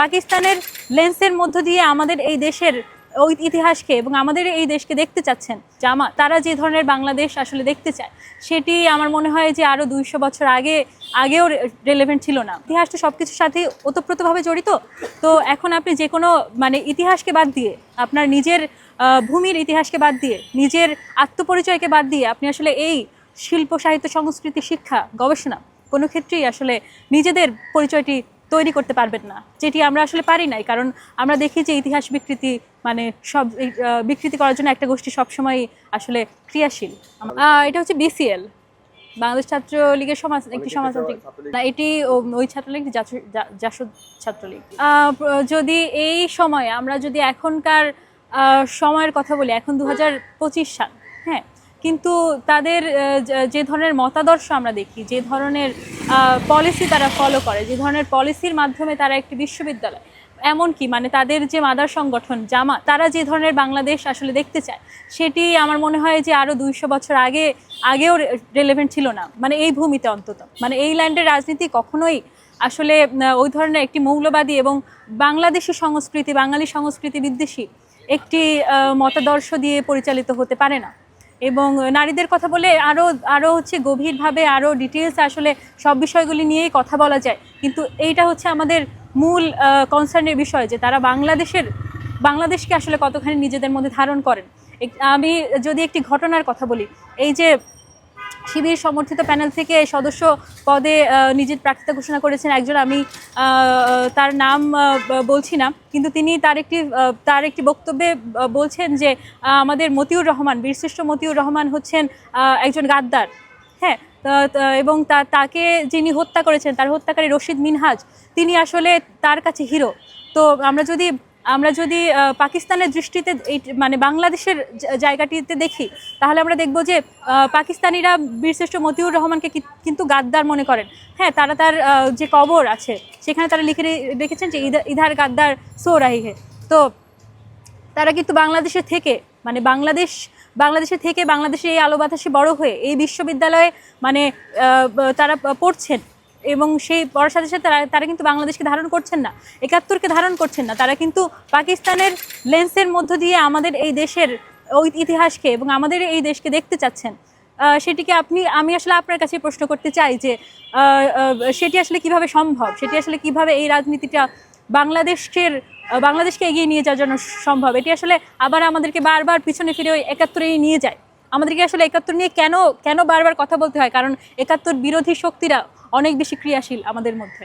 পাকিস্তানের লেন্সের মধ্য দিয়ে আমাদের এই দেশের ওই ইতিহাসকে এবং আমাদের এই দেশকে দেখতে চাচ্ছেন জামা তারা যে ধরনের বাংলাদেশ আসলে দেখতে চায়, সেটি আমার মনে হয় যে আরও দুইশো বছর আগে, আগেও রেলেভেন্ট ছিল না। ইতিহাস তো সব কিছুর সাথে ওতপ্রোতভাবে জড়িত। তো এখন আপনি যে কোনো মানে ইতিহাসকে বাদ দিয়ে, আপনার নিজের ভূমির ইতিহাসকে বাদ দিয়ে, নিজের আত্মপরিচয়কে বাদ দিয়ে আপনি আসলে এই শিল্প, সাহিত্য, সংস্কৃতি, শিক্ষা, গবেষণা, কোনো ক্ষেত্রেই আসলে নিজেদের পরিচয়টি তৈরি করতে পারবেন না যেটি আমরা আসলে পারি নাই। কারণ আমরা দেখি যে ইতিহাস বিকৃতি মানে সব বিকৃতি করার জন্য একটা গোষ্ঠী সবসময় আসলে ক্রিয়াশীল। এটা হচ্ছে বিসিএল বাংলাদেশ ছাত্র লীগের সমাজ একটি সমাজতান্ত্রিক না এটি ওই ছাত্রলীগ জাসদ ছাত্রলীগ। যদি এই সময়ে আমরা যদি এখনকার সময়ের কথা বলি এখন দু হাজার পঁচিশ সাল হ্যাঁ কিন্তু তাদের যে- ধরনের মতাদর্শ আমরা দেখি, যে ধরনের পলিসি তারা ফলো করে, যে ধরনের পলিসির মাধ্যমে তারা একটি বিশ্ববিদ্যালয়, এমনকি মানে তাদের যে মাদার সংগঠন, জামা, তারা যে ধরনের বাংলাদেশ আসলে দেখতে চায়, সেটি আমার মনে হয় যে আরও দুইশো বছর আগে, আগেও রেলেভেন্ট ছিল না মানে এই ভূমিতে অন্তত। মানে এই ল্যান্ডের রাজনীতি কখনোই আসলে ওই ধরনের একটি মৌলবাদী এবং বাংলাদেশি সংস্কৃতি, বাঙালি সংস্কৃতি বিদ্বেষী একটি মতাদর্শ দিয়ে পরিচালিত হতে পারে না। এবং নারীদের কথা বলে আরও আরও হচ্ছে গভীরভাবে আরও ডিটেলস আসলে সব বিষয়গুলি নিয়েই কথা বলা যায়। কিন্তু এইটা হচ্ছে আমাদের মূল কনসার্নের বিষয় যে তারা বাংলাদেশের, বাংলাদেশকে আসলে কতখানি নিজেদের মধ্যে ধারণ করেন। আমি যদি একটি ঘটনার কথা বলি, এই যে শিবির সমর্থিত প্যানেল থেকে সদস্য পদে নিজের প্রার্থিতা ঘোষণা করেছেন একজন। আমি তার নাম বলছি না, কিন্তু তিনি তার একটি তার একটি বক্তব্যে বলছেন যে আমাদের মতিউর রহমান, বীরশ্রেষ্ঠ মতিউর রহমান হচ্ছেন একজন গাদ্দার। হ্যাঁ এবং তাকে যিনি হত্যা করেছেন, তার হত্যাকারী রশিদ মিনহাজ, তিনি আসলে তার কাছে হিরো। তো আমরা যদি আমরা যদি পাকিস্তানের দৃষ্টিতে এই মানে বাংলাদেশের জায়গাটিতে দেখি, তাহলে আমরা দেখব যে পাকিস্তানিরা বীরশ্রেষ্ঠ মতিউর রহমানকে কিন্তু গাদ্দার মনে করেন। হ্যাঁ তারা তার যে কবর আছে, সেখানে তারা লিখে রেখেছেন যে ইধা- ইধার গাদ্দার সো রাহি হে তো তারা কিন্তু বাংলাদেশে থেকে মানে বাংলাদেশ, বাংলাদেশে থেকে বাংলাদেশে এই আলো বাতাসে বড় হয়ে এই বিশ্ববিদ্যালয়ে মানে তারা পড়ছেন। এবং সেই পড়ার সাথে সাথে তারা কিন্তু বাংলাদেশকে ধারণ করছেন না। একাত্তরকে ধারণ করছেন না। তারা কিন্তু পাকিস্তানের লেন্সের মধ্য দিয়ে আমাদের এই দেশের ওই ইতিহাসকে এবং আমাদের এই দেশকে দেখতে চাচ্ছেন। সেটিকে আপনি, আমি আসলে আপনার কাছে প্রশ্ন করতে চাই যে সেটি আসলে কীভাবে সম্ভব? সেটি আসলে কীভাবে এই রাজনীতিটা বাংলাদেশের বাংলাদেশকে এগিয়ে নিয়ে যাওয়ার জন্য সম্ভব? এটি আসলে আবার আমাদেরকে বারবার পিছনে ফিরে ওই একাত্তরেই নিয়ে যায়। আমাদেরকে আসলে একাত্তর নিয়ে কেন কেন বারবার কথা বলতে হয়? কারণ একাত্তর বিরোধী শক্তিরা অনেক বেশি ক্রিয়াশীল আমাদের মধ্যে।